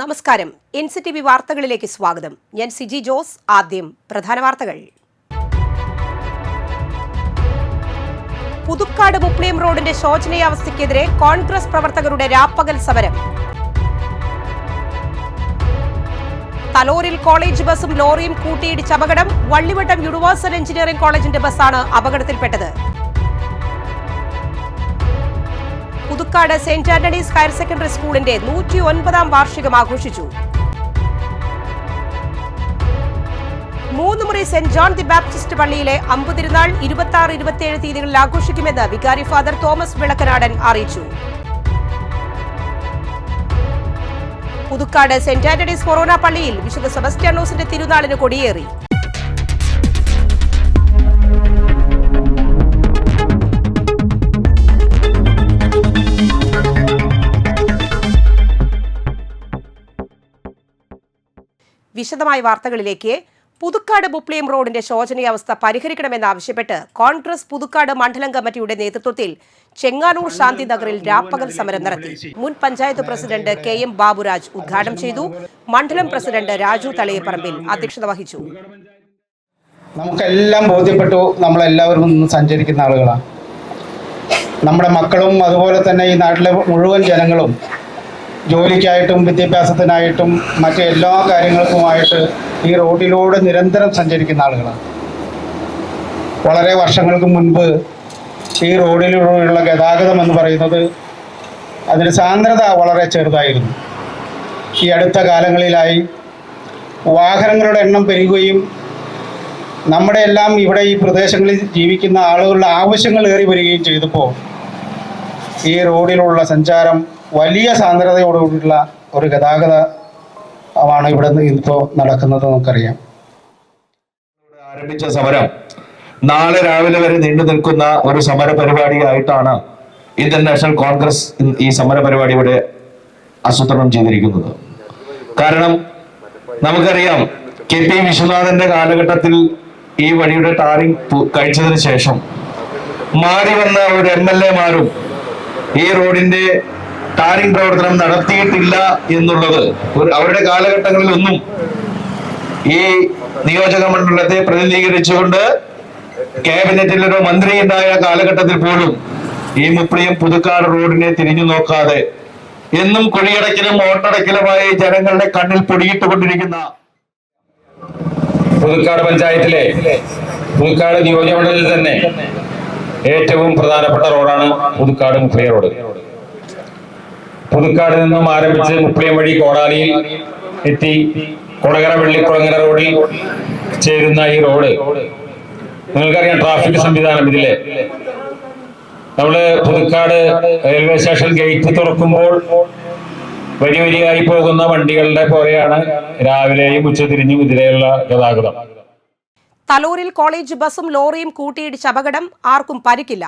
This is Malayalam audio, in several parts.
നമസ്കാരം. എൻ സി ടി വി വാർത്തകളിലേക്ക് സ്വാഗതം. ഞാൻ സിജി ജോസ്. ആദ്യം പ്രധാന വാർത്തകൾ. പുതുക്കാട് മുപ്ലിയം റോഡിന്റെ ശോചനീയാവസ്ഥയ്ക്കെതിരെ കോൺഗ്രസ് പ്രവർത്തകരുടെ രാപ്പകൽ സമരം. തലോറിൽ കോളേജ് ബസും ലോറിയും കൂട്ടിയിടിച്ച് അപകടം. വള്ളിവട്ടം യൂണിവേഴ്സൽ എഞ്ചിനീയറിംഗ് കോളേജിന്റെ ബസ്സാണ് അപകടത്തിൽപ്പെട്ടത്. Puthukkad saint Antony's higher secondary സ്കൂളിന്റെ നൂറ്റി ഒൻപതാം വാർഷികം ആഘോഷിച്ചു. മൂന്ന് മുറി സെന്റ് ജോൺ ദി ബാപ്റ്റിസ്റ്റ് പള്ളിയിലെ അമ്പതിരുന്നാൾ ഇരുപത്തി ആറ് ഇരുപത്തിയേഴ് തീയതികളിൽ ആഘോഷിക്കുമെന്ന് വികാരി ഫാദർ തോമസ് വിളക്കനാടൻ അറിയിച്ചു. പുതുക്കാട് സെന്റ് ആന്റണീസ് കൊറോണ പള്ളിയിൽ വിശുദ്ധ സെബസ്റ്റ്യാനോസിന്റെ തിരുനാളിന് കൊടിയേറി. വിശദമായ വാർത്തകളിലേക്ക് പുതുക്കാട് ബുപ്ലിയം റോഡിന്റെ ശോചനീയാവസ്ഥ പരിഹരിക്കണമെന്നാവശ്യപ്പെട്ട് കോൺഗ്രസ് പുതുക്കാട് മണ്ഡലം കമ്മിറ്റിയുടെ നേതൃത്വത്തിൽ ചെങ്ങാനൂർ ശാന്തി നഗറിൽ രാപ്പകൽ സമരം നടത്തി. മുൻ panchayat president K M Baburaj ഉദ്ഘാടനം ചെയ്തു. മണ്ഡലം പ്രസിഡന്റ് രാജു തളിയപ്പറമ്പിൽ അധ്യക്ഷത വഹിച്ചു. നമുക്കെല്ലാം ബോധ്യപ്പെട്ടു. നമ്മളെല്ലാവരും സഞ്ചരിക്കുന്ന ആളുകളാണ്. നമ്മുടെ മക്കളും അതുപോലെ തന്നെ ഈ നാട്ടിലെ മുഴുവൻ ജനങ്ങളും ജോലിക്കായിട്ടും വിദ്യാഭ്യാസത്തിനായിട്ടും മറ്റ് എല്ലാ കാര്യങ്ങൾക്കുമായിട്ട് ഈ റോഡിലൂടെ നിരന്തരം സഞ്ചരിക്കുന്ന ആളുകളാണ്. വളരെ വർഷങ്ങൾക്ക് മുൻപ് ഈ റോഡിലൂടെയുള്ള ഗതാഗതം എന്ന് പറയുന്നത് അതിന് സാന്ദ്രത വളരെ ചെറുതായിരുന്നു. ഈ അടുത്ത കാലങ്ങളിലായി വാഹനങ്ങളുടെ എണ്ണം പെരുകുകയും നമ്മുടെ എല്ലാം ഇവിടെ ഈ പ്രദേശങ്ങളിൽ ജീവിക്കുന്ന ആളുകളുടെ ആവശ്യങ്ങൾ ഏറി വരികയും ചെയ്തപ്പോൾ ഈ റോഡിലുള്ള സഞ്ചാരം വലിയ സാന്ദ്രതയോടുകൂടിയുള്ള ഒരു ഗതാഗതമാണ് ഇവിടെ നിന്ന് ഇപ്പോൾ നടക്കുന്നത് നമുക്കറിയാം. ആരംഭിച്ച സമരം നാളെ രാവിലെ വരെ നീണ്ടു നിൽക്കുന്ന ഒരു സമര പരിപാടിയായിട്ടാണ് ഇന്ത്യൻ നാഷണൽ കോൺഗ്രസ് ഈ സമര പരിപാടി ഇവിടെ ആസൂത്രണം ചെയ്തിരിക്കുന്നത്. കാരണം നമുക്കറിയാം കെ പി വിശ്വനാഥന്റെ കാലഘട്ടത്തിൽ ഈ വഴിയുടെ ടാറിംഗ് കഴിച്ചതിന് ശേഷം മാറി വന്ന ഒരു എം എൽ എമാരും ഈ റോഡിന്റെ ടാറിംഗ് പ്രവർത്തനം നടത്തിയിട്ടില്ല എന്നുള്ളത് അവരുടെ കാലഘട്ടങ്ങളിലൊന്നും ഈ നിയോജക മണ്ഡലത്തെ പ്രതിനിധീകരിച്ചുകൊണ്ട് ക്യാബിനറ്റിൽ ഒരു മന്ത്രി ഉണ്ടായ കാലഘട്ടത്തിൽ പോലും ഈ മുപ്ലിയും പുതുക്കാട് റോഡിനെ തിരിഞ്ഞു നോക്കാതെ എന്നും കുഴിയടക്കിലും ഓട്ടടക്കിലുമായി ജനങ്ങളുടെ കണ്ണിൽ പൊടിയിട്ടുകൊണ്ടിരിക്കുന്ന പുതുക്കാട് പഞ്ചായത്തിലെ പുതുക്കാട് നിയോജകമണ്ഡലത്തിൽ തന്നെ ഏറ്റവും പ്രധാനപ്പെട്ട റോഡാണ് പുതുക്കാട് മുക്ലിയ റോഡ്. പുതുക്കാട് നിന്നും ആരംഭിച്ച് മുക്ലിയം വഴി കോടാലിയിൽ എത്തി കൊടകര വെള്ളിക്കുളങ്ങര റോഡിൽ ചേരുന്ന ഈ റോഡ് നിങ്ങൾക്കറിയാം ട്രാഫിക് സംവിധാനം ഇതിലെ. നമ്മൾ പുതുക്കാട് റെയിൽവേ സ്റ്റേഷൻ ഗേറ്റ് തുറക്കുമ്പോൾ വരി വരിയായി പോകുന്ന വണ്ടികളുടെ പോലെയാണ് രാവിലെയും ഉച്ചതിരിഞ്ഞും ഇതിലെയുള്ള ഗതാഗതം. തലൂരിൽ കോളേജ് ബസും ലോറിയും കൂട്ടിയിടിച്ച അപകടം ആർക്കും പരിക്കില്ല.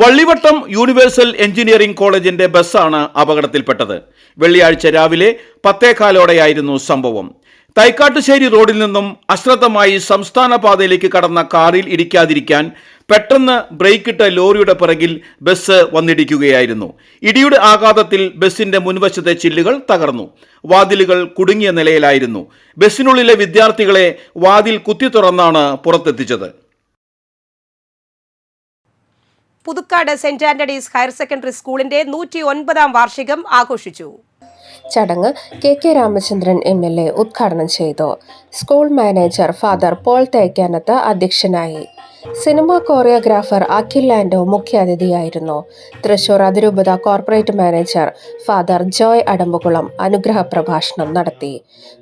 വള്ളിവട്ടം യൂണിവേഴ്സൽ എഞ്ചിനീയറിംഗ് കോളേജിന്റെ ബസ്സാണ് അപകടത്തിൽപ്പെട്ടത്. വെള്ളിയാഴ്ച രാവിലെ പത്തേകാലോടെയായിരുന്നു സംഭവം. തൈക്കാട്ടുശ്ശേരി റോഡിൽ നിന്നും അശ്രദ്ധമായി സംസ്ഥാന പാതയിലേക്ക് കടന്ന കാറിൽ ഇടിക്കാതിരിക്കാൻ പെട്ടെന്ന് ബ്രേക്കിട്ട ലോറിയുടെ പിറകിൽ ബസ് വന്നിടിക്കുകയായിരുന്നു. ഇടിയുടെ ആഘാതത്തിൽ ബസിന്റെ മുൻവശത്തെ ചില്ലുകൾ തകർന്നു. വാതിലുകൾ കുടുങ്ങിയ നിലയിലായിരുന്നു. ബസ്സിനുള്ളിലെ വിദ്യാർത്ഥികളെ വാതിൽ കുത്തി തുറന്നാണ് പുറത്തെത്തിച്ചത്. Puthukkad saint Antony's higher secondary സ്കൂളിന്റെ നൂറ്റി ഒൻപതാം വാർഷികം ആഘോഷിച്ചു. ചടങ്ങ് K K Ramachandran M L A ഉദ്ഘാടനം ചെയ്തു. School manager Father Paul Thekkanath അധ്യക്ഷനായി. സിനിമ കോറിയോഗ്രാഫർ അഖിൽ ലാൻഡോ മുഖ്യാതിഥിയായിരുന്നു. തൃശൂർ അതിരൂപത corporate manager Father Joy Adampukulam അനുഗ്രഹ പ്രഭാഷണം നടത്തി.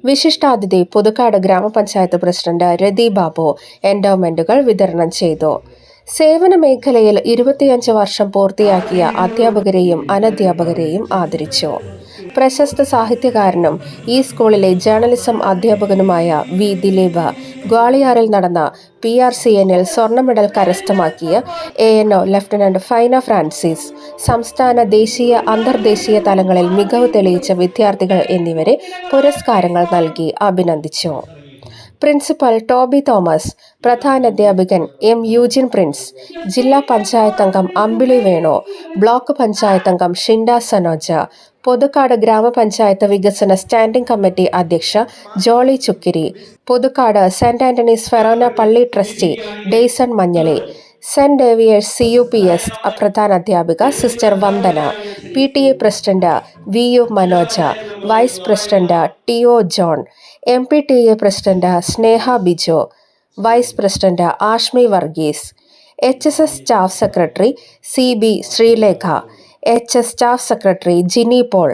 വിശിഷ്ടാതിഥി പുതുക്കാട് ഗ്രാമപഞ്ചായത്ത് പ്രസിഡന്റ് രതി ബാബു എൻഡോമെന്റുകൾ വിതരണം ചെയ്തു. സേവന മേഖലയിൽ ഇരുപത്തിയഞ്ച് വർഷം പൂർത്തിയാക്കിയ അധ്യാപകരെയും അനധ്യാപകരെയും ആദരിച്ചു. പ്രശസ്ത സാഹിത്യകാരനും ഈ സ്കൂളിലെ ജേർണലിസം അധ്യാപകനുമായ വി. ദിലീപ് ഗ്വാളിയാറിൽ നടന്ന പി. ആർ. സി. എന്നിൽ സ്വർണ മെഡൽ കരസ്ഥമാക്കിയ A. N. O. Lieutenant Fina Francis സംസ്ഥാന ദേശീയ അന്തർദേശീയ തലങ്ങളിൽ മികവ് തെളിയിച്ച വിദ്യാർത്ഥികൾ എന്നിവരെ പുരസ്കാരങ്ങൾ നൽകി അഭിനന്ദിച്ചു. പ്രിൻസിപ്പൽ ടോബി തോമസ് പ്രധാനാധ്യാപകൻ എം യൂജിൻ പ്രിൻസ് ജില്ലാ പഞ്ചായത്ത് അംഗം അമ്പിളി വേണു ബ്ലോക്ക് പഞ്ചായത്ത് അംഗം ഷിൻഡ സനോജ പുതുക്കാട് ഗ്രാമപഞ്ചായത്ത് വികസന സ്റ്റാൻഡിംഗ് കമ്മിറ്റി അധ്യക്ഷ Jolly Chukkiri Puthukkad saint Antony's forane പള്ളി trustee Dayson Manjali saint Davier's C U P S പ്രധാന അധ്യാപിക Sister Vandana P T A president V U Manoja vice president T O John M P T A president Sneha Bijo vice president Ashmi Varghese H S S staff secretary C B Sreelekha H S staff secretary Jini Paul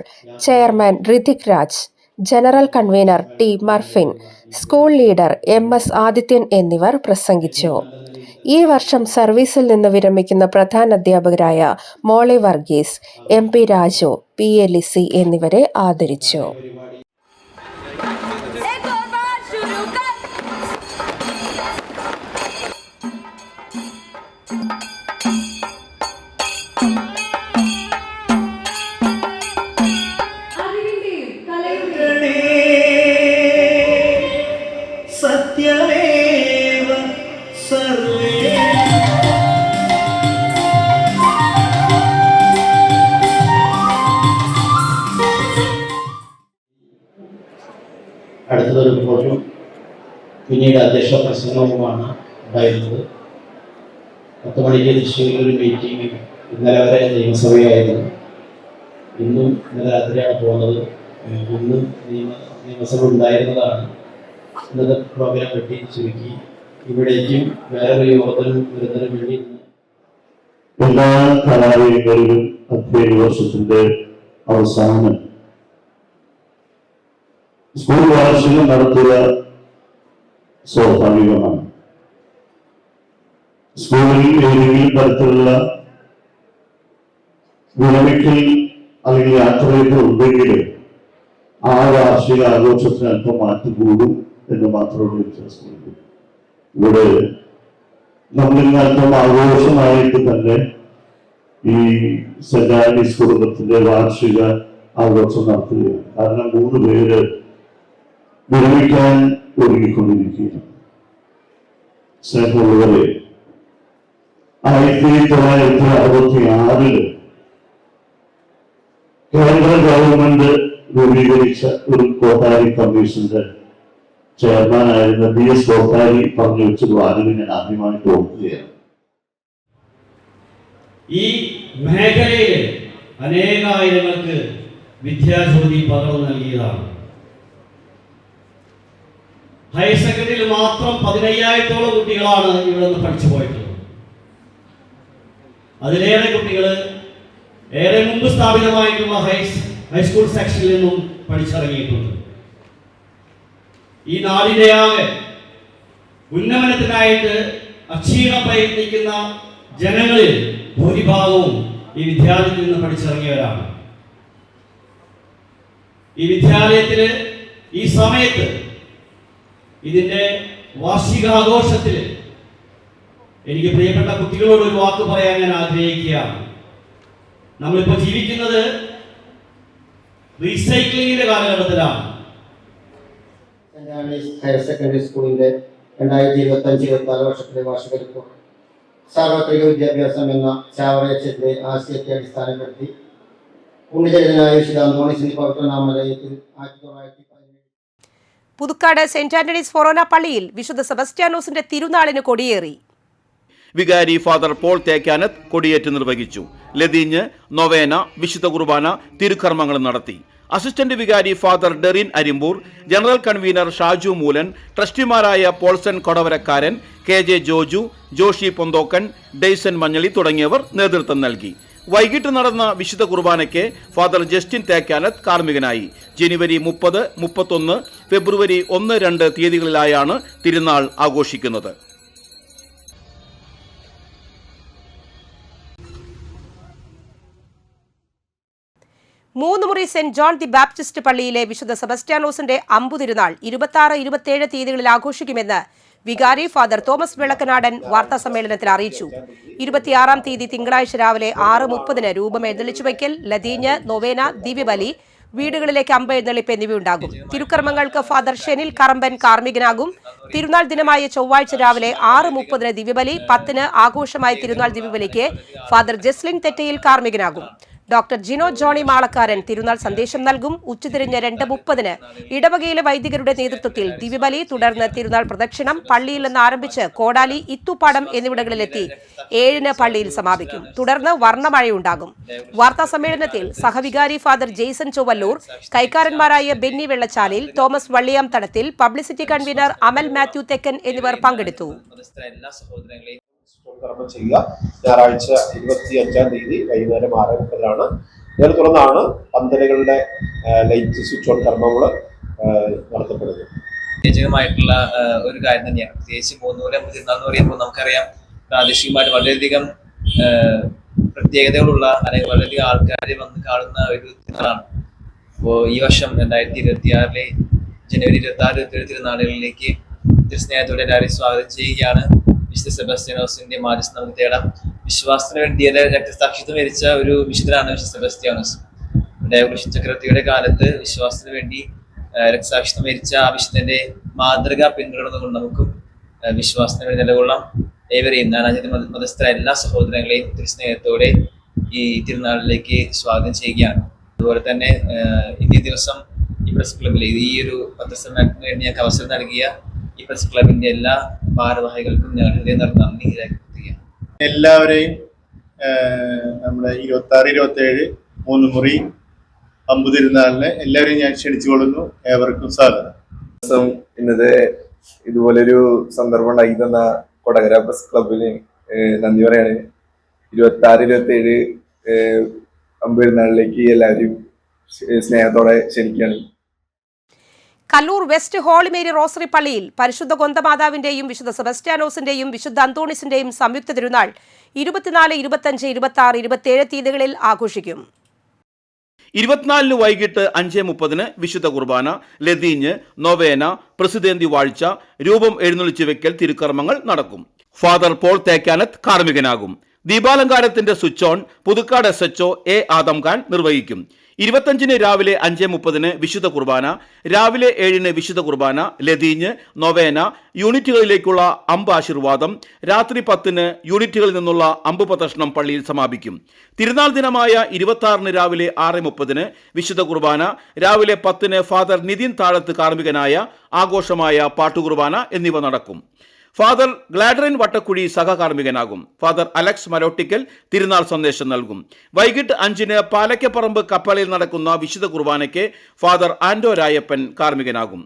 chairman Hrithik Raj general convener T Murphin school leader M S Adithyan എന്നിവർ പ്രസംഗിച്ചു. ഈ വർഷം സർവീസിൽ നിന്ന് വിരമിക്കുന്ന പ്രധാന അധ്യാപകരായ Molly Varghese M P Raju P A Lizzy എന്നിവരെ ആദരിച്ചു. പിന്നീട് അധ്യക്ഷ പ്രസംഗവുമാണ് ഉണ്ടായിരുന്നത്. പത്ത് മണിക്ക് തൃശ്ശൂരിൽ ഒരു മീറ്റിംഗ് ഇന്നലെ വരെ നിയമസഭയായിരുന്നു. ഇന്നും ഇന്നലെ രാത്രിയാണ് പോകുന്നത്. ഇന്നും നിയമ നിയമസഭ ഉണ്ടായിരുന്നതാണ്. ഇന്നത്തെ പ്രോഗ്രാം വെട്ടി ചുരുക്കി. ഇവിടേക്കും വേറൊരു യോഗത്തിനും വരുന്നതിനും വേണ്ടി എല്ലാ കലാലയങ്ങളിലും അധ്യയന വർഷത്തിന്റെ അവസാനം. സ്കൂൾ വാർഷികം നടത്തുക സ്വാഭാവികമാണ്. സ്കൂളിൽ ഏതെങ്കിലും തരത്തിലുള്ള വിളമിക്കൽ അല്ലെങ്കിൽ യാത്രയൊക്കെ ഉണ്ടെങ്കിൽ ആ വാർഷിക ആഘോഷത്തിന് അല്പം മാറ്റി കൂടും എന്ന് മാത്രമേ വ്യത്യാസമുള്ളൂ ഇവിടെ നമ്മളിന്ന് അല്പം ആഘോഷമായിട്ട് തന്നെ ഈ സെന്റ് ആന്റീസ് കുടുംബത്തിന്റെ വാർഷിക ആഘോഷം നടത്തുകയാണ്. കാരണം മൂന്ന് പേര് വിരമിക്കാൻ ഒരുങ്ങിക്കൊണ്ടിരിക്കുകയാണ്. സ്നേഹമുള്ളവരെ ആയിരത്തി തൊള്ളായിരത്തി അറുപത്തി ആറിൽ കേന്ദ്ര ഗവൺമെന്റ് രൂപീകരിച്ച ഒരു കോട്ടാരി കമ്മീഷന്റെ ചെയർമാനായിരുന്ന ബി എസ് കോട്ടാരി പറഞ്ഞു വെച്ചൊരു വാചകം ഞാൻ ആദ്യമായിട്ട് ഓർക്കുകയാണ്. ഈ മേഖലയിൽ അനേകായിരങ്ങൾക്ക് വിദ്യാജ്യോതി പകർന്നു നൽകിയതാണ്. ഹയർ സെക്കൻഡറിയിൽ മാത്രം പതിനയ്യായിരത്തോളം കുട്ടികളാണ് ഇവിടെ നിന്ന് പഠിച്ചു പോയിട്ടുള്ളത്. അതിലേറെ കുട്ടികൾ ഏറെ മുമ്പ് സ്ഥാപിതമായിട്ടുള്ള ഹൈ ഹൈസ്കൂൾ സെക്ഷനിൽ നിന്നും പഠിച്ചിറങ്ങിയിട്ടുണ്ട്. ഈ നാടിനെയാകെ ഉന്നമനത്തിനായിട്ട് അക്ഷീണം പ്രയത്നിക്കുന്ന ജനങ്ങളിൽ ഭൂരിഭാഗവും ഈ വിദ്യാലയത്തിൽ നിന്ന് പഠിച്ചിറങ്ങിയവരാണ്. ഈ വിദ്യാലയത്തിൽ ഈ സമയത്ത് ഇതിന്റെ വാർഷികാഘോഷത്തിൽ എനിക്ക് പ്രിയപ്പെട്ട കുട്ടികളോട് ഒരു വാക്ക് പറയാൻ ഞാൻ ആഗ്രഹിക്കുകയാണ്. നമ്മളിപ്പോൾ ജീവിക്കുന്നത് റീസൈക്ലിംഗിന്റെ കാലഘട്ടത്തിലാണ്. ഹയർ സെക്കൻഡറി സ്കൂളിന്റെ രണ്ടായിരത്തി ഇരുപത്തി അഞ്ച് ഇരുപത്തി ആറ് വർഷത്തിലെ വാർഷിക റിപ്പോർട്ട് സാർവത്രിക വിദ്യാഭ്യാസം എന്ന ചാവറയച്ചന്റെ ആശയത്തെ അടിസ്ഥാനപ്പെടുത്തി ഉണ്ണിചരിതനായ ശ്രീ അന്തോണി സിംഗ് പവിത്രനാമലയത്തിൽ ആയിരത്തി തൊള്ളായിരത്തി പുതുക്കാട് സെന്റ് ആന്റണീസ് ഫൊറോന പള്ളിയിൽ വിശുദ്ധ സെബസ്റ്റ്യാനോസിന്റെ തിരുനാളിന് കൊടിയേറി. വികാരി ഫാദർ പോൾ തേക്കാനത്ത് കൊടിയേറ്റ് നിർവഹിച്ചു. ലതീഞ്ഞ് നൊവേന വിശുദ്ധ കുർബാന തിരുക്കർമ്മങ്ങൾ നടത്തി. Assistant vicar Father Derin Arimpur general convener Shaju Moolan ട്രസ്റ്റിമാരായ Polson Kodavarakkaran K J Joju Joshi Ponthokkan Dayson Manjali തുടങ്ങിയവർ നേതൃത്വം നൽകി. വൈകിട്ട് നടന്ന വിശുദ്ധ കുർബാനയ്ക്ക് ഫാദർ ജസ്റ്റിൻ തേക്കാനത്ത് കാർമ്മികനായി. ജനുവരി മുപ്പത് മുപ്പത്തൊന്ന് ഫെബ്രുവരി ഒന്ന് രണ്ട് തീയതികളിലായാണ് തിരുനാൾ ആഘോഷിക്കുന്നത്. മൂന്ന് മുറി സെന്റ് ജോൺ ദി ബാപ്റ്റിസ്റ്റ് പള്ളിയിലെ വിശുദ്ധ സെബസ്റ്റ്യാനോസിന്റെ അമ്പു തിരുനാൾ ഇരുപത്തി ആറ് ഇരുപത്തിയേഴ് തീയതികളിൽ ആഘോഷിക്കുമെന്ന് വികാരി ഫാദർ തോമസ് വിളക്കനാടൻ വാർത്താ സമ്മേളനത്തിൽ അറിയിച്ചു. ഇരുപത്തിയാറാം തീയതി തിങ്കളാഴ്ച രാവിലെ ആറ് മുപ്പതിന് രൂപം എഴുന്നള്ളിച്ചു വയ്ക്കൽ ലതീഞ്ഞ് നൊവേന ദിവ്യബലി വീടുകളിലേക്ക് അമ്പ എഴുന്നള്ളിപ്പ് എന്നിവയുണ്ടാകും. തിരുക്കർമ്മങ്ങൾക്ക് ഫാദർ ഷെനിൽ കറമ്പൻ കാർമ്മികനാകും. തിരുനാൾ ദിനമായ ചൊവ്വാഴ്ച രാവിലെ ആറ് മുപ്പതിന് ദിവ്യബലി പത്തിന് ആഘോഷമായ തിരുനാൾ ദിവ്യബലിക്ക് ഫാദർ ജസ്ലിൻ തെറ്റയിൽ കാർമ്മികനാകും. ഡോക്ടർ ജിനോ ജോണി മാളക്കാരൻ തിരുനാൾ സന്ദേശം നൽകും. ഉച്ചതിരിഞ്ഞ് രണ്ട് മുപ്പതിന് ഇടവകയിലെ വൈദികരുടെ നേതൃത്വത്തിൽ ദിവ്യബലി തുടർന്ന് തിരുനാൾ പ്രദക്ഷിണം പള്ളിയിൽ നിന്ന് ആരംഭിച്ച് കോടാലി ഇത്തുപ്പാടം എന്നിവിടങ്ങളിലെത്തി ഏഴിന് പള്ളിയിൽ സമാപിക്കും. തുടർന്ന് വർണമഴയുണ്ടാകും. വാർത്താ സമ്മേളനത്തിൽ സഹവികാരി father Jaison Chowalloor കൈക്കാരന്മാരായ Benny Vellachalil Thomas Valliyam Thadathil publicity convener അമൽ മാത്യു തെക്കൻ എന്നിവർ പങ്കെടുത്തു. സഹോദരങ്ങളെയും കർമ്മം ചെയ്യുക. ഞായറാഴ്ച ഇരുപത്തി അഞ്ചാം തീയതി വൈകുന്നേരം ആറ് മുപ്പതിനാണ്. ഇതിനെ തുറന്നാണ് പന്തലുകളുടെ ലൈറ്റ് സ്വിച്ച് ഓൺ കർമ്മങ്ങൾ നടത്തപ്പെടുന്നത്. പ്രത്യേകമായിട്ടുള്ള ഒരു കാര്യം തന്നെയാണ്. പ്രത്യേകിച്ച് മൂന്നൂരം തിരുനാൾ എന്ന് പറയുമ്പോൾ നമുക്കറിയാം പ്രാദേശികമായിട്ട് വളരെയധികം പ്രത്യേകതകളുള്ള അല്ലെങ്കിൽ വളരെയധികം ആൾക്കാർ വന്ന് കാണുന്ന ഒരു തിരുനാളാണ്. അപ്പോൾ ഈ വർഷം രണ്ടായിരത്തി ഇരുപത്തി ആറിലെ ജനുവരി ഇരുപത്തി ആറ് ഇരുപത്തി ഏഴ് തിരുനാളുകളിലേക്ക് തിരുസ്നേഹത്തോടെ എല്ലാവരെയും സ്വാഗതം ചെയ്യുകയാണ്. വിശുദ്ധ സെബസ്റ്റിയാനോസിന്റെ മാധ്യസ്ഥ നമുക്ക് തേടാം. വിശ്വാസത്തിന് വേണ്ടി രക്തസാക്ഷിത്വം വരിച്ച ഒരു വിശുദ്ധനാണ് വിശുദ്ധ സെബസ്ത്യാനോസ് ഡയബുഷൻ ചക്രവർത്തിയുടെ കാലത്ത് വിശ്വാസത്തിന് വേണ്ടി രക്തസാക്ഷിത്വം വരിച്ച ആ വിശുദ്ധന്റെ മാതൃക പിന്തുടർന്നുകൊണ്ട് നമുക്കും വിശ്വാസത്തിന് വേണ്ടി നിലകൊള്ളാം. ഏവരെയും നാനാജാതി മത മതസ്ഥരായ എല്ലാ സഹോദരങ്ങളെയും തിരുസ്നേഹത്തോടെ ഈ തിരുനാളിലേക്ക് സ്വാഗതം ചെയ്യുകയാണ്. അതുപോലെ തന്നെ ഇന്നേ ദിവസം ഈ പ്രസ് ക്ലബിൽ ഈ ഒരു പത്രസമ്മേളനത്തിന് വേണ്ടി ഞങ്ങൾക്ക് അവസരം നൽകിയ ഈ പ്രസ് ക്ലബിന്റെ എല്ലാ ഭാരവാഹികൾക്കും ഞങ്ങൾ ഹൃദയം നിറഞ്ഞ നന്ദി രേഖപ്പെടുത്തുകയാണ്. എല്ലാവരെയും നമ്മുടെ ഇരുപത്തി ആറ് ഇരുപത്തി ഏഴ് മൂന്ന് മുറി അമ്പു തിരുനാളിന് എല്ലാവരെയും ഞാൻ ക്ഷണിച്ചുകൊള്ളുന്നു. ഏവർക്കും സ്വാഗതം. ദിവസം ഇന്നത്തെ ഇതുപോലൊരു സന്ദർഭം ഉണ്ടാക്കി തന്ന കൊടകര പ്രസ് ക്ലബിന് നന്ദി പറയാണ്. ഇരുപത്തി ആറ് ഇരുപത്തി ഏഴ് അമ്പതിരുന്നാളിലേക്ക് എല്ലാവരും സ്നേഹത്തോടെ ക്ഷണിക്കുകയാണ്. കല്ലൂർ വെസ്റ്റ് ഹോളിമേരി റോസറി പള്ളിയിൽ പരിശുദ്ധ ഗൊന്തമാതാവിന്റെയും വിശുദ്ധ സെബസ്റ്റ്യാനോസിന്റെയും വിശുദ്ധ അന്തോണിസിന്റെയും സംയുക്ത തിരുനാൾ ഇരുപത്തിനാല് ഇരുപത്തഞ്ച് ഇരുപത്തി ആറ് ഇരുപത്തിയേഴ് തീയതികളിൽ ആഘോഷിക്കും. ഇരുപത്തിനാലിന് വൈകിട്ട് അഞ്ച് മുപ്പതിന് വിശുദ്ധ കുർബാന ലതീഞ്ഞ് നൊവേന പ്രസിദ്ധേന്തി വാഴ്ച രൂപം എഴുന്നള്ളിച്ചു വെക്കൽ തിരുക്കർമ്മങ്ങൾ നടക്കും. ഫാദർ പോൾ തേക്കാനത്ത് കാർമ്മികനാകും. ദീപാലങ്കാരത്തിന്റെ switch on Puthukkad S H A Adam Khan നിർവഹിക്കും. ഇരുപത്തഞ്ചിന് രാവിലെ അഞ്ച് മുപ്പതിന് വിശുദ്ധ കുർബാന രാവിലെ ഏഴിന് വിശുദ്ധ കുർബാന ലതീഞ്ഞ് നൊവേന യൂണിറ്റുകളിലേക്കുള്ള അമ്പ് ആശീർവാദം രാത്രി പത്തിന് യൂണിറ്റുകളിൽ നിന്നുള്ള അമ്പ് പ്രദർശനം പള്ളിയിൽ സമാപിക്കും. തിരുനാൾ ദിനമായ ഇരുപത്തി ആറിന് രാവിലെ ആറ് മുപ്പതിന് വിശുദ്ധ കുർബാന രാവിലെ പത്തിന് ഫാദർ നിതിൻ താഴത്ത് കാർമ്മികനായ ആഘോഷമായ പാട്ടുകുർബാന എന്നിവ നടക്കും. ഫാദർ ഗ്ലാഡറിൻ വട്ടക്കുഴി സഹകാർമ്മികനാകും. ഫാദർ അലക്സ് മരോട്ടിക്കൽ തിരുനാൾ സന്ദേശം നൽകും. വൈകിട്ട് അഞ്ചിന് പാലക്കപ്പറമ്പ് കപ്പലയിൽ നടക്കുന്ന വിശുദ്ധ കുർബാനയ്ക്ക് ഫാദർ ആൻഡോ രായപ്പൻ കാർമ്മികനാകും.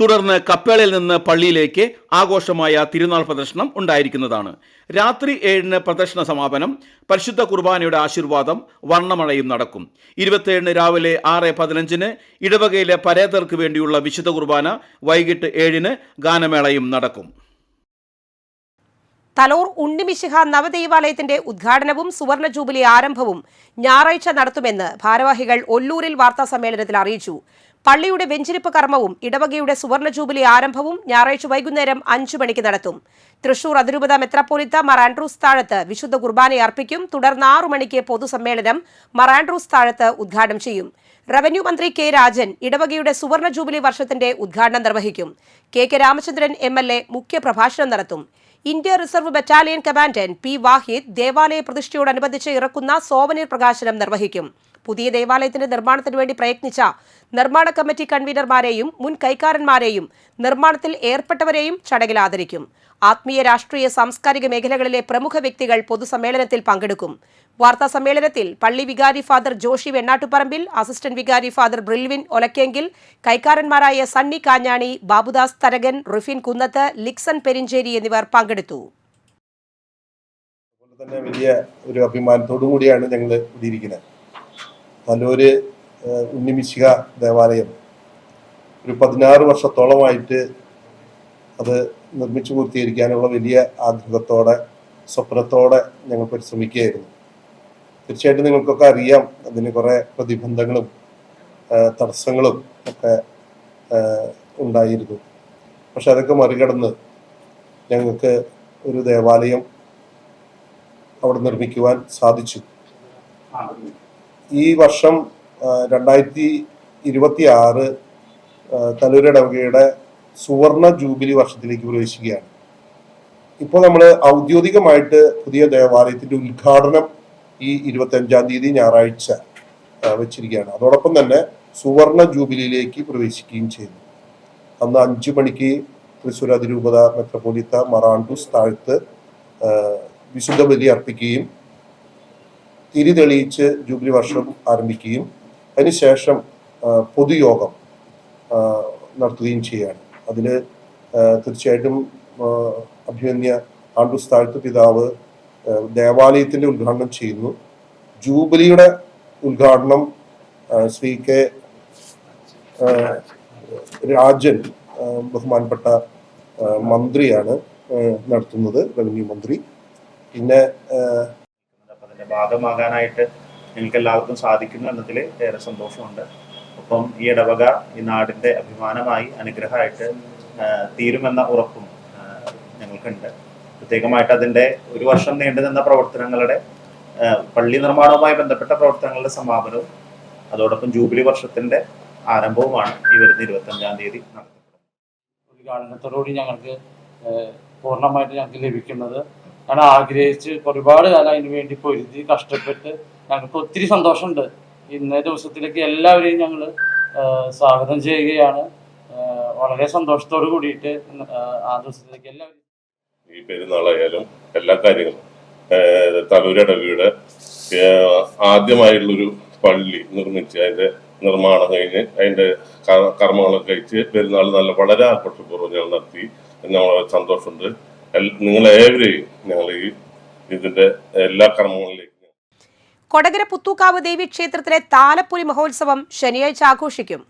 തുടർന്ന് കപ്പേളയിൽ നിന്ന് പള്ളിയിലേക്ക് ആഘോഷമായ തിരുനാൾ പ്രദർശനം ഉണ്ടായിരിക്കുന്നതാണ്. രാത്രി ഏഴിന് പ്രദർശന സമാപനം പരിശുദ്ധ കുർബാനയുടെ ആശീർവാദം വർണമഴയും നടക്കും. ഇരുപത്തേഴിന് രാവിലെ ആറ് പതിനഞ്ചിന് ഇടവകയിലെ പരേതർക്ക് വേണ്ടിയുള്ള വിശുദ്ധ കുർബാന വൈകിട്ട് ഏഴിന് ഗാനമേളയും നടക്കും. തലോർ ഉണ്ണിമിശിഹ നവദേവാലയത്തിന്റെ ഉദ്ഘാടനവും സുവർണ ജൂബിലി ആരംഭവും ഞായറാഴ്ച നടത്തുമെന്ന് ഭാരവാഹികൾ ഒല്ലൂരിൽ വാർത്താ സമ്മേളനത്തിൽ അറിയിച്ചു. പള്ളിയുടെ വെഞ്ചിരിപ്പ് കർമ്മവും ഇടവകയുടെ സുവർണ ജൂബിലി ആരംഭവും ഞായറാഴ്ച വൈകുന്നേരം അഞ്ചു മണിക്ക് നടത്തും. തൃശൂർ അതിരൂപത മെത്രാപ്പോലിത്ത മർ ആൻഡ്രൂസ് താഴത്ത് വിശുദ്ധ കുർബാന അർപ്പിക്കും. തുടർന്ന് ആറു മണിക്ക് പൊതുസമ്മേളനം മർ ആൻഡ്രൂസ് താഴത്ത് ഉദ്ഘാടനം ചെയ്യും. റവന്യൂ മന്ത്രി കെ രാജൻ ഇടവകയുടെ സുവർണ ജൂബിലി വർഷത്തിന്റെ ഉദ്ഘാടനം നിർവഹിക്കും. K K Ramachandran M L A മുഖ്യപ്രഭാഷണം നടത്തും. India reserve battalion commandant P Vahid ദേവാലയ പ്രതിഷ്ഠയോടനുബന്ധിച്ച് ഇറക്കുന്ന സോവനീർ പ്രകാശനം നിർവഹിക്കും. പുതിയ ദേവാലയത്തിന്റെ നിർമ്മാണത്തിന് വേണ്ടി പ്രയത്നിച്ച നിർമ്മാണ കമ്മിറ്റി കൺവീനർമാരെയും മുൻ കൈക്കാരന്മാരെയും നിർമ്മാണത്തിൽ ഏർപ്പെട്ടവരെയും ചടങ്ങിൽ ആദരിക്കും. ആത്മീയ രാഷ്ട്രീയ സാംസ്കാരിക മേഖലകളിലെ പ്രമുഖ വ്യക്തികൾ പൊതുസമ്മേളനത്തിൽ പങ്കെടുക്കും. വാർത്താ സമ്മേളനത്തിൽ പള്ളി വികാരി ഫാദർ ജോഷി വെണ്ണാട്ടുപറമ്പിൽ അസിസ്റ്റന്റ് വികാരി ഫാദർ ബ്രിൽവിൻ ഒലക്കെങ്കിൽ കൈക്കാരന്മാരായ സണ്ണി കാഞ്ഞാണി ബാബുദാസ് തരകൻ റുഫിൻ കുന്നത്ത് ലിക്സൺ പെരിഞ്ചേരി എന്നിവർ പങ്കെടുത്തു. തന്നെ വലിയ ഒരു അഭിമാനത്തോടു കൂടിയാണ് ഞങ്ങൾ കൂടിയിരിക്കുന്നത് നല്ലൊരു ഉണ്ണിമിശിക ദേവാലയം. ഒരു പതിനാറ് വർഷത്തോളമായിട്ട് അത് നിർമ്മിച്ചു പൂർത്തീകരിക്കാനുള്ള വലിയ ആഗ്രഹത്തോടെ സ്വപ്നത്തോടെ ഞങ്ങൾ പരിശ്രമിക്കുകയായിരുന്നു. തീർച്ചയായിട്ടും നിങ്ങൾക്കൊക്കെ അറിയാം അതിന് കുറേ പ്രതിബന്ധങ്ങളും തടസ്സങ്ങളും ഒക്കെ ഉണ്ടായിരുന്നു. പക്ഷെ അതൊക്കെ മറികടന്ന് ഞങ്ങൾക്ക് ഒരു ദേവാലയം അവിടെ നിർമ്മിക്കുവാൻ സാധിച്ചു. ഈ വർഷം രണ്ടായിരത്തി ഇരുപത്തി ആറ് തലൂരിടവകയുടെ സുവർണ ജൂബിലി വർഷത്തിലേക്ക് പ്രവേശിക്കുകയാണ്. ഇപ്പോൾ നമ്മൾ ഔദ്യോഗികമായിട്ട് പുതിയ ദേവാലയത്തിന്റെ ഉദ്ഘാടനം ഈ ഇരുപത്തഞ്ചാം തീയതി ഞായറാഴ്ച വെച്ചിരിക്കുകയാണ്. അതോടൊപ്പം തന്നെ സുവർണ ജൂബിലിയിലേക്ക് പ്രവേശിക്കുകയും ചെയ്യുന്നു. അന്ന് അഞ്ചു മണിക്ക് തൃശ്ശൂർ അതിരൂപത മെത്രപോലിത്ത മറാണ്ടൂസ് താഴ്ത്ത് വിശുദ്ധ ബലി അർപ്പിക്കുകയും തിരി തെളിയിച്ച് ജൂബിലി വർഷം ആരംഭിക്കുകയും അതിനുശേഷം പൊതുയോഗം നടത്തുകയും ചെയ്യുകയാണ്. അതിൽ തീർച്ചയായിട്ടും അഭിമന്യ ആണ്ടൂസ് സ്ഥാനത്ത് പിതാവ് ദേവാലയത്തിന്റെ ഉദ്ഘാടനം ചെയ്യുന്നു. ജൂബിലിയുടെ ഉദ്ഘാടനം ശ്രീ കെ രാജൻ ബഹുമാനപ്പെട്ട മന്ത്രിയാണ് നടത്തുന്നത് റവന്യൂ മന്ത്രി. പിന്നെ ഭാഗമാകാനായിട്ട് എനിക്ക് എല്ലാവർക്കും സാധിക്കുന്നു എന്നതിൽ ഏറെ സന്തോഷമുണ്ട്. ഒപ്പം ഈ ഇടവക ഈ നാടിന്റെ അഭിമാനമായി അനുഗ്രഹമായിട്ട് തീരുമെന്ന ഉറപ്പും ഞങ്ങൾക്കുണ്ട്. പ്രത്യേകമായിട്ട് അതിന്റെ ഒരു വർഷം നീണ്ടു നിന്ന പ്രവർത്തനങ്ങളുടെ പള്ളി നിർമ്മാണവുമായി ബന്ധപ്പെട്ട പ്രവർത്തനങ്ങളുടെ സമാപനവും അതോടൊപ്പം ജൂബിലി വർഷത്തിന്റെ ആരംഭവുമാണ് ഈ വരുന്ന ഇരുപത്തി അഞ്ചാം തീയതി നടത്തുന്നത് ഞങ്ങൾക്ക് പൂർണമായിട്ട് ഞങ്ങൾക്ക് ലഭിക്കുന്നത് ഞാൻ ആഗ്രഹിച്ച് ഒരുപാട് കാലം അതിന് വേണ്ടി പൊരുതി കഷ്ടപ്പെട്ട് ഞങ്ങൾക്ക് ഒത്തിരി സന്തോഷമുണ്ട്. ഇന്നേ ദിവസത്തിലേക്ക് എല്ലാവരെയും ഞങ്ങൾ സ്വാഗതം ചെയ്യുകയാണ്. വളരെ സന്തോഷത്തോട് കൂടിയിട്ട് ആ ദിവസത്തിലേക്ക് എല്ലാവരും ഈ പെരുന്നാളായാലും എല്ലാ കാര്യങ്ങളും. തലൂരടവിയുടെ ആദ്യമായിട്ടുള്ളൊരു പള്ളി നിർമ്മിച്ച് അതിന്റെ നിർമ്മാണം കഴിഞ്ഞ് അതിന്റെ കർമ്മങ്ങളൊക്കെ കഴിച്ച് പെരുന്നാൾ നല്ല വളരെ ആഘോഷപൂർവം ഞങ്ങൾ നടത്തി. വളരെ സന്തോഷമുണ്ട്. നിങ്ങളേവരെയും ഞങ്ങൾ ഈ ഇതിന്റെ എല്ലാ കർമ്മങ്ങളിലേക്കും കൊടകര പുത്തൂക്കാവ് ദേവീക്ഷേത്രത്തിലെ താലപ്പൊലി മഹോത്സവം ശനിയാഴ്ച ആഘോഷിക്കും.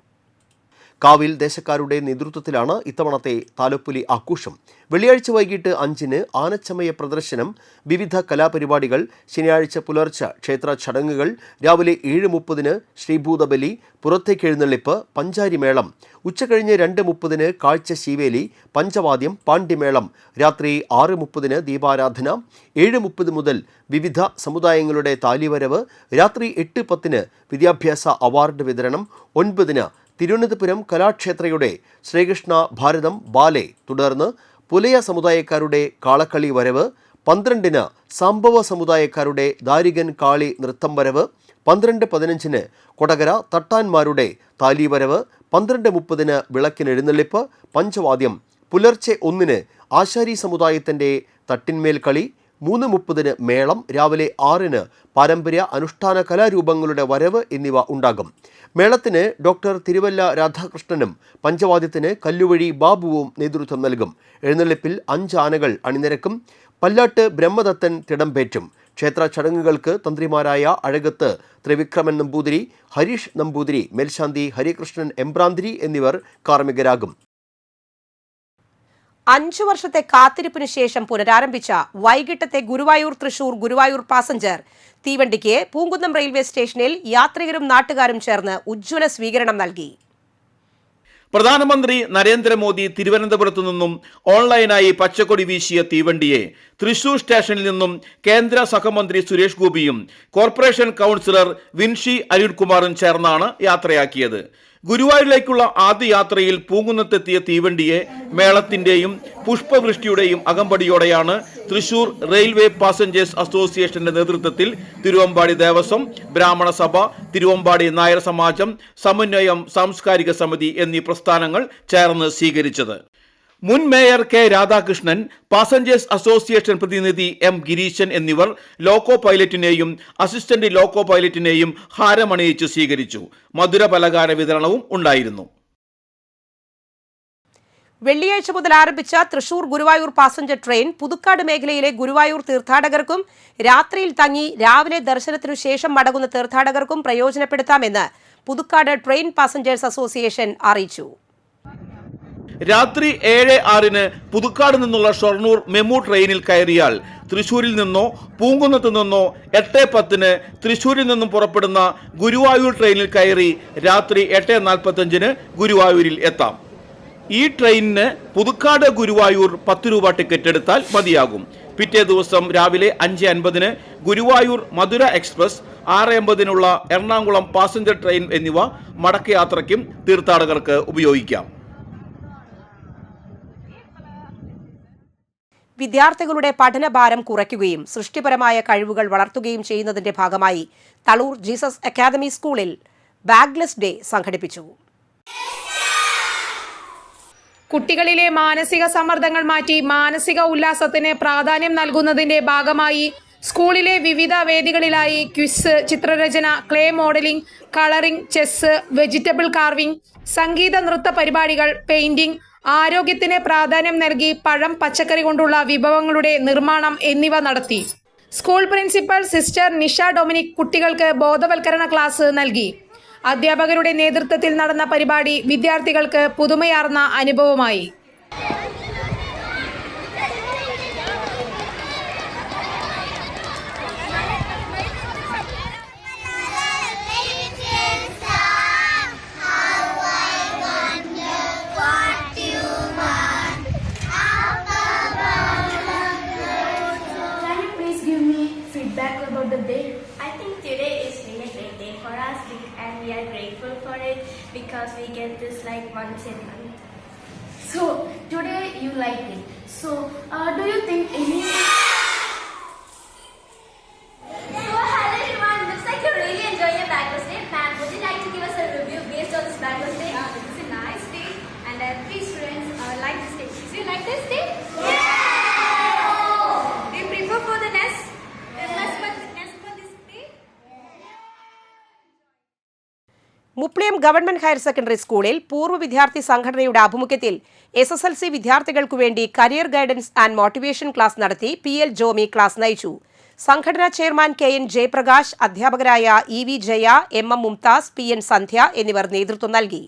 കാവിൽ ദേശക്കാരുടെ നേതൃത്വത്തിലാണ് ഇത്തവണത്തെ താലപ്പൊലി ആഘോഷം. വെള്ളിയാഴ്ച വൈകിട്ട് അഞ്ചിന് ആനച്ചമയ പ്രദർശനം വിവിധ കലാപരിപാടികൾ ശനിയാഴ്ച പുലർച്ചെ ക്ഷേത്ര ചടങ്ങുകൾ രാവിലെ ഏഴ് മുപ്പതിന് ശ്രീഭൂതബലി പുറത്തേക്ക് എഴുന്നള്ളിപ്പ് പഞ്ചാരിമേളം ഉച്ചകഴിഞ്ഞ് രണ്ട് മുപ്പതിന് കാഴ്ച ശീവേലി പഞ്ചവാദ്യം പാണ്ഡിമേളം രാത്രി ആറ് മുപ്പതിന് ദീപാരാധന ഏഴ് മുപ്പത് മുതൽ വിവിധ സമുദായങ്ങളുടെ താലിവരവ് രാത്രി എട്ട് പത്തിന് വിദ്യാഭ്യാസ അവാർഡ് വിതരണം ഒൻപതിന് തിരുവനന്തപുരം കലാക്ഷേത്രയുടെ ശ്രീകൃഷ്ണ ഭാരതം ബാലെ തുടർന്ന് പുലയ സമുദായക്കാരുടെ കാളക്കളി വരവ് പന്ത്രണ്ടിന് സംഭവ സമുദായക്കാരുടെ ദാരികൻ കാളി നൃത്തം വരവ് പന്ത്രണ്ട് പതിനഞ്ചിന് കൊടകര തട്ടാൻമാരുടെ താലി താലിവരവ് പന്ത്രണ്ട് മുപ്പതിന് വിളക്കിനെഴുന്നള്ളിപ്പ് പഞ്ചവാദ്യം പുലർച്ചെ ഒന്നിന് ആശാരി സമുദായത്തിന്റെ തട്ടിന്മേൽ കളി മൂന്ന് മുപ്പതിന് മേളം രാവിലെ ആറിന് പാരമ്പര്യ അനുഷ്ഠാന കലാരൂപങ്ങളുടെ വരവ് എന്നിവ ഉണ്ടാകും. മേളത്തിന് ഡോക്ടർ തിരുവല്ല രാധാകൃഷ്ണനും പഞ്ചവാദ്യത്തിന് കല്ലുവഴി ബാബുവും നേതൃത്വം നൽകും. എഴുന്നള്ളിപ്പിൽ അഞ്ച് ആനകൾ അണിനിരക്കും. പല്ലാട്ട് ബ്രഹ്മദത്തൻ തിടമ്പേറ്റും. ക്ഷേത്ര ചടങ്ങുകൾക്ക് തന്ത്രിമാരായ അഴകത്ത് ത്രിവിക്രമൻ നമ്പൂതിരി ഹരീഷ് നമ്പൂതിരി മേൽശാന്തി ഹരികൃഷ്ണൻ എംബ്രാന്തിരി എന്നിവർ കാർമ്മികരാകും. അഞ്ചു വർഷത്തെ കാത്തിരിപ്പിന് ശേഷം പുനരാരംഭിച്ച വൈകിട്ടത്തെ ഗുരുവായൂർ തൃശൂർ ഗുരുവായൂർ പാസഞ്ചർ തീവണ്ടിക്ക് പൂങ്കുന്നം റെയിൽവേ സ്റ്റേഷനിൽ യാത്രികരും നാട്ടുകാരും ചേർന്ന് ഉജ്ജ്വല സ്വീകരണം നൽകി. പ്രധാനമന്ത്രി നരേന്ദ്രമോദി തിരുവനന്തപുരത്തു നിന്നും ഓൺലൈനായി പച്ചക്കൊടി വീശിയ തീവണ്ടിയെ തൃശൂർ സ്റ്റേഷനിൽ നിന്നും കേന്ദ്ര സഹമന്ത്രി സുരേഷ് ഗോപിയും കോർപ്പറേഷൻ കൗൺസിലർ വിൻഷി അരുൺകുമാറും ചേർന്നാണ് യാത്രയാക്കിയത്. ഗുരുവായൂരിലേക്കുള്ള ആദ്യ യാത്രയിൽ പൂങ്കുന്നത്തെത്തിയ തീവണ്ടിയെ മേളത്തിന്റെയും പുഷ്പവൃഷ്ടിയുടെയും അകമ്പടിയോടെയാണ് തൃശൂർ റെയിൽവേ പാസഞ്ചേഴ്സ് അസോസിയേഷന്റെ നേതൃത്വത്തിൽ തിരുവമ്പാടി ദേവസ്വം ബ്രാഹ്മണ സഭ തിരുവമ്പാടി നായർ സമാജം സമന്വയം സാംസ്കാരിക സമിതി എന്നീ പ്രസ്ഥാനങ്ങൾ ചേർന്ന് സ്വീകരിച്ചത്. മുൻ mayor K Radhakrishnan passengers association പ്രതിനിധി എം ഗിരീശൻ എന്നിവർ ലോക്കോ പൈലറ്റിനെയും അസിസ്റ്റന്റ് ലോക്കോ പൈലറ്റിനെയും ഹാരമണിയിച്ച് സ്വീകരിച്ചു. മധുര പലകാര വിതരണവും ഉണ്ടായിരുന്നു. വെള്ളിയാഴ്ച മുതൽ ആരംഭിച്ച തൃശൂർ ഗുരുവായൂർ പാസഞ്ചർ ട്രെയിൻ പുതുക്കാട് മേഖലയിലെ ഗുരുവായൂർ തീർത്ഥാടകർക്കും രാത്രിയിൽ തങ്ങി രാവിലെ ദർശനത്തിനു ശേഷം മടങ്ങുന്ന തീർത്ഥാടകർക്കും പ്രയോജനപ്പെടുത്താമെന്ന് പുതുക്കാട് ട്രെയിൻ പാസഞ്ചേഴ്സ് അസോസിയേഷൻ അറിയിച്ചു. രാത്രി ഏഴ് ആറിന് പുതുക്കാട് നിന്നുള്ള ഷൊർണൂർ മെമു ട്രെയിനിൽ കയറിയാൽ തൃശൂരിൽ നിന്നോ പൂങ്കുന്നത്ത് നിന്നോ എട്ട് പത്തിന് തൃശൂരിൽ നിന്നും പുറപ്പെടുന്ന ഗുരുവായൂർ ട്രെയിനിൽ കയറി രാത്രി എട്ട് നാൽപ്പത്തഞ്ചിന് ഗുരുവായൂരിൽ എത്താം. ഈ ട്രെയിനിന് പുതുക്കാട് ഗുരുവായൂർ പത്ത് രൂപ ടിക്കറ്റ് എടുത്താൽ മതിയാകും. പിറ്റേ ദിവസം രാവിലെ അഞ്ച് അൻപതിന് ഗുരുവായൂർ മധുര എക്സ്പ്രസ് ആറ് എൺപതിനുള്ള എറണാകുളം പാസഞ്ചർ ട്രെയിൻ എന്നിവ മടക്കയാത്രയ്ക്കും തീർത്ഥാടകർക്ക് ഉപയോഗിക്കാം. വിദ്യാർത്ഥികളുടെ പഠനഭാരം കുറയ്ക്കുകയും സൃഷ്ടിപരമായ കഴിവുകൾ വളർത്തുകയും ചെയ്യുന്നതിന്റെ ഭാഗമായി തളൂർ ജീസസ് അക്കാദമി സ്കൂളിൽ ബാഗ്ലെസ് ഡേ സംഘടിപ്പിച്ചു. കുട്ടികളിലെ മാനസിക സമ്മർദ്ദങ്ങൾ മാറ്റി മാനസിക ഉല്ലാസത്തിന് പ്രാധാന്യം നൽകുന്നതിന്റെ ഭാഗമായി സ്കൂളിലെ വിവിധ വേദികളിലായി ക്വിസ് ചിത്രരചന clay modelling colouring chess vegetable carving സംഗീത നൃത്ത പരിപാടികൾ പെയിന്റിംഗ് ആരോഗ്യത്തിന് പ്രാധാന്യം നൽകി പഴം പച്ചക്കറി കൊണ്ടുള്ള വിഭവങ്ങളുടെ നിർമ്മാണം എന്നിവ നടത്തി. School principal Sister Nisha Dominic കുട്ടികൾക്ക് ബോധവൽക്കരണ ക്ലാസ് നൽകി. അധ്യാപകരുടെ നേതൃത്വത്തിൽ നടന്ന പരിപാടി വിദ്യാർത്ഥികൾക്ക് പുതുമയാർന്ന അനുഭവമായി. Feedback about the day? I think today is really a great day for us and we are grateful for it because we get this like once in a month. So today you like it. So uh, do you think any? Mupliyam government higher secondary സ്കൂളിൽ പൂർവ വിദ്യാർത്ഥി സംഘടനയുടെ ആഭിമുഖ്യത്തിൽ എസ് എസ് എൽ സി വിദ്യാർത്ഥികൾക്കു വേണ്ടി career guidance and motivation class നടത്തി പി എൽ ജോമി ക്ലാസ് നയിച്ചു. സംഘടനാ ചെയർമാൻ കെ എൻ ജയപ്രകാശ് അധ്യാപകരായ E V Jaya M M Mumtaz P N Sandhya എന്നിവർ നേതൃത്വം നൽകി.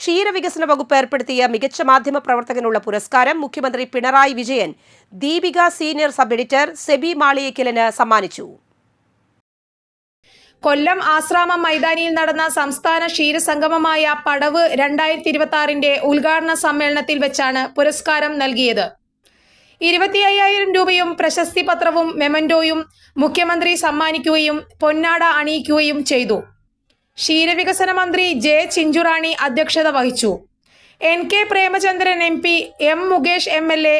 ക്ഷീരവികസന വകുപ്പ് ഏർപ്പെടുത്തിയ മികച്ച മാധ്യമ പ്രവർത്തകനുള്ള പുരസ്കാരം മുഖ്യമന്ത്രി Pinarayi Vijayan Deepika senior sub editor Sebi മാളിയക്കലിന് സമ്മാനിച്ചു. കൊല്ലം ആശ്രാമം മൈതാനിയിൽ നടന്ന സംസ്ഥാന ക്ഷീരസംഗമമായ പടവ് രണ്ടായിരത്തി ഇരുപത്തി ആറിന്റെ ഉദ്ഘാടന സമ്മേളനത്തിൽ വെച്ചാണ് പുരസ്കാരം നൽകിയത്. ഇരുപത്തി അയ്യായിരം രൂപയും പ്രശസ്തി പത്രവും മെമന്റോയും മുഖ്യമന്ത്രി സമ്മാനിക്കുകയും പൊന്നാട അണിയിക്കുകയും ചെയ്തു. ക്ഷീരവികസന മന്ത്രി ജെ ചിഞ്ചുറാണി അധ്യക്ഷത വഹിച്ചു. N K Premachandran M P M Mukesh M L A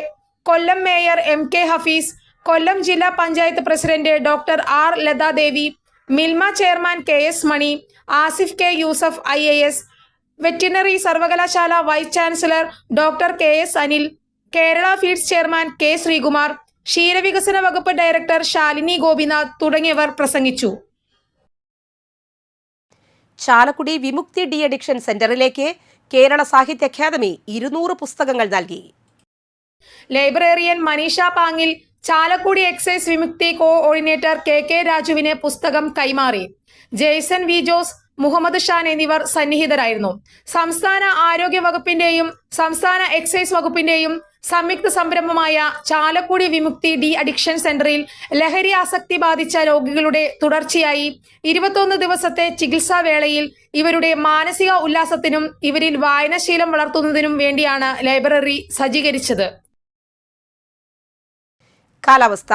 Kollam mayor M K Hafeez Kollam ജില്ലാ panchayat president doctor R Lathadevi Milma chairman K S Mani Asif K Yusuf I A S veterinary സർവകലാശാല vice chancellor doctor K S Anil Kerala feeds chairman K Sreekumar ക്ഷീരവികസന വകുപ്പ് ഡയറക്ടർ ശാലിനി ഗോപിനാഥ് തുടങ്ങിയവർ പ്രസംഗിച്ചു. ചാലക്കുടി വിമുക്തി ഡി അഡിക്ഷൻ സെന്ററിലേക്ക് കേരള സാഹിത്യ അക്കാദമി ഇരുന്നൂറ് പുസ്തകങ്ങൾ നൽകി. Librarian Maneesha Pangil Chalakudy excise Vimukthi coordinator K K രാജുവിന് പുസ്തകം കൈമാറി. Jaison V Jose Muhammad Shan എന്നിവർ സന്നിഹിതരായിരുന്നു. സംസ്ഥാന ആരോഗ്യ വകുപ്പിന്റെയും സംസ്ഥാന എക്സൈസ് വകുപ്പിന്റെയും സംയുക്ത സംരംഭമായ ചാലക്കുടി വിമുക്തി ഡി അഡിക്ഷൻ സെന്ററിൽ ലഹരി ആസക്തി ബാധിച്ച രോഗികളുടെ തുടർച്ചയായി ഇരുപത്തൊന്ന് ദിവസത്തെ ചികിത്സാ വേളയിൽ ഇവരുടെ മാനസിക ഉല്ലാസത്തിനും ഇവരിൽ വായനാശീലം വളർത്തുന്നതിനും വേണ്ടിയാണ് ലൈബ്രറി സജ്ജീകരിച്ചത്. കാലാവസ്ഥ.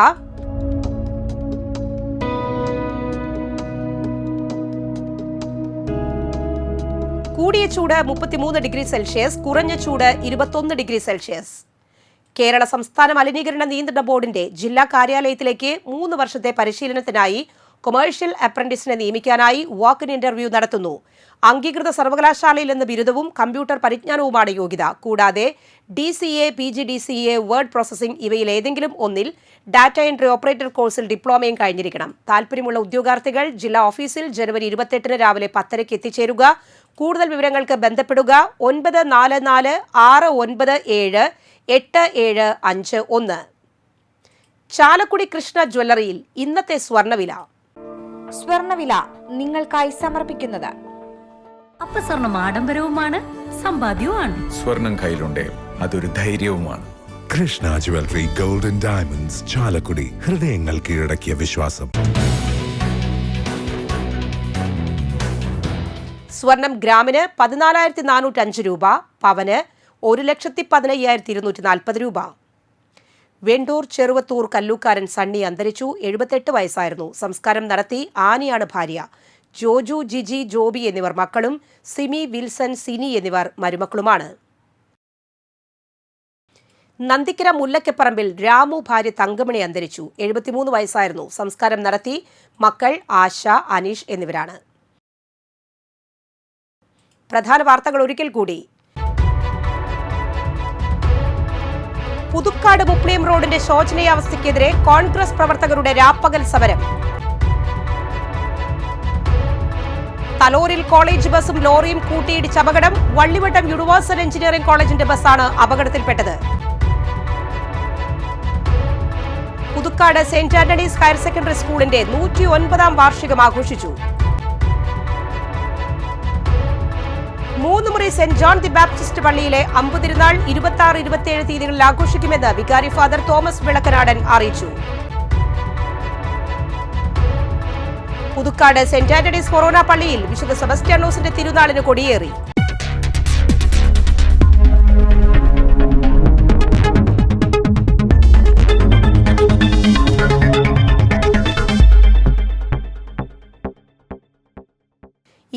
കൂടിയ ചൂട് മുപ്പത്തിമൂന്ന് ഡിഗ്രി സെൽഷ്യസ് കുറഞ്ഞ ചൂട് ഇരുപത്തൊന്ന് ഡിഗ്രി സെൽഷ്യസ്. കേരള സംസ്ഥാന മലിനീകരണ നിയന്ത്രണ ബോർഡിന്റെ ജില്ലാ കാര്യാലയത്തിലേക്ക് മൂന്ന് വർഷത്തെ പരിശീലനത്തിനായി കൊമേഴ്ഷ്യൽ അപ്രന്റീസിനെ നിയമിക്കാനായി വാക്ക് ഇൻ ഇന്റർവ്യൂ നടത്തുന്നു. അംഗീകൃത സർവകലാശാലയിൽ നിന്ന് ബിരുദവും കമ്പ്യൂട്ടർ പരിജ്ഞാനവുമാണ് യോഗ്യത. കൂടാതെ D C A P G D C A word processing ഇവയിൽ ഏതെങ്കിലും ഒന്നിൽ ഡാറ്റ എൻട്രി ഓപ്പറേറ്റർ കോഴ്സിൽ ഡിപ്ലോമയും കഴിഞ്ഞിരിക്കണം. താൽപ്പര്യമുള്ള ഉദ്യോഗാർത്ഥികൾ ജില്ലാ ഓഫീസിൽ ജനുവരി ഇരുപത്തെട്ടിന് രാവിലെ പത്തരയ്ക്ക് എത്തിച്ചേരുക. കൂടുതൽ വിവരങ്ങൾക്ക് ബന്ധപ്പെടുക ഒൻപത് നാല് നാല് ആറ് ഒൻപത് ഏഴ് എട്ട് ഏഴ് അഞ്ച് ഒന്ന്. ചാലക്കുടി കൃഷ്ണ ജ്വല്ലറിയിൽ ഇന്നത്തെ സ്വർണവില സ്വർണവില നിങ്ങൾക്കായി സമർപ്പിക്കുന്നത്. അപ്പസ്വർണം ആഡംബരവുമാണ് സമ്പാദ്യവുമാണ്. സ്വർണം കയ്യിലുണ്ട് അതൊരു ധൈര്യവുമാണ്. Krishna jewellery golden diamonds Chalakudy. ഹൃദയങ്ങൾ കീഴടക്കിയ വിശ്വാസം. സ്വർണം ഗ്രാമിന് പതിനാലായിരത്തി നാനൂറ്റി അഞ്ച് രൂപ പവന് ഒരു ലക്ഷത്തി പതിനയ്യായിരത്തി ഇരുന്നൂറ്റി നാൽപ്പത് രൂപ. വെണ്ടൂർ ചെറുവത്തൂർ കല്ലൂക്കാരൻ സണ്ണി അന്തരിച്ചു. എഴുപത്തെട്ട് വയസ്സായിരുന്നു. സംസ്കാരം നടത്തി. ആനിയാണ് ഭാര്യ. ജോജു ജിജി ജോബി എന്നിവർ മക്കളും സിമി വിൽസൺ സിനി എന്നിവർ മരുമക്കളുമാണ്. നന്ദിക്കര മുല്ലക്കപ്പറമ്പിൽ രാമു ഭാര്യ തങ്കമണി അന്തരിച്ചു. എഴുപത്തിമൂന്ന് വയസ്സായിരുന്നു. സംസ്കാരം നടത്തി. മക്കൾ ആശ അനീഷ് എന്നിവരാണ്. പ്രധാന വാർത്തകൾ ഒരിക്കൽ കൂടി. പുതുക്കാട് മുപ്ലിയം റോഡിന്റെ ശോചനീയാവസ്ഥയ്ക്കെതിരെ കോൺഗ്രസ് പ്രവർത്തകരുടെ രാപ്പകൽ സമരം. തലോറിൽ കോളേജ് ബസും ലോറിയും കൂട്ടിയിടിച്ച് അപകടം. വള്ളിവട്ടം യൂണിവേഴ്സൽ എഞ്ചിനീയറിംഗ് കോളേജിന്റെ ബസ്സാണ് അപകടത്തിൽപ്പെട്ടത്. Puthukkad saint Antony's higher secondary സ്കൂളിന്റെ നൂറ്റി ഒൻപതാം വാർഷികം ആഘോഷിച്ചു. മൂന്ന് മുറി സെന്റ് ജോൺ ദി ബാപ്റ്റിസ്റ്റ് പള്ളിയിലെ അമ്പതിരുന്നാൾ ഇരുപത്തി ആറ് ഇരുപത്തിയേഴ് തീയതികളിൽ ആഘോഷിക്കുമെന്ന് വികാരി ഫാദർ തോമസ് വിളക്കനാടൻ അറിയിച്ചു. പുതുക്കാട് സെന്റ് ആന്റണീസ് കൊറോണ പള്ളിയിൽ വിശുദ്ധ സെബസ്റ്റ്യാനോസിന്റെ തിരുനാളിന് കൊടിയേറി.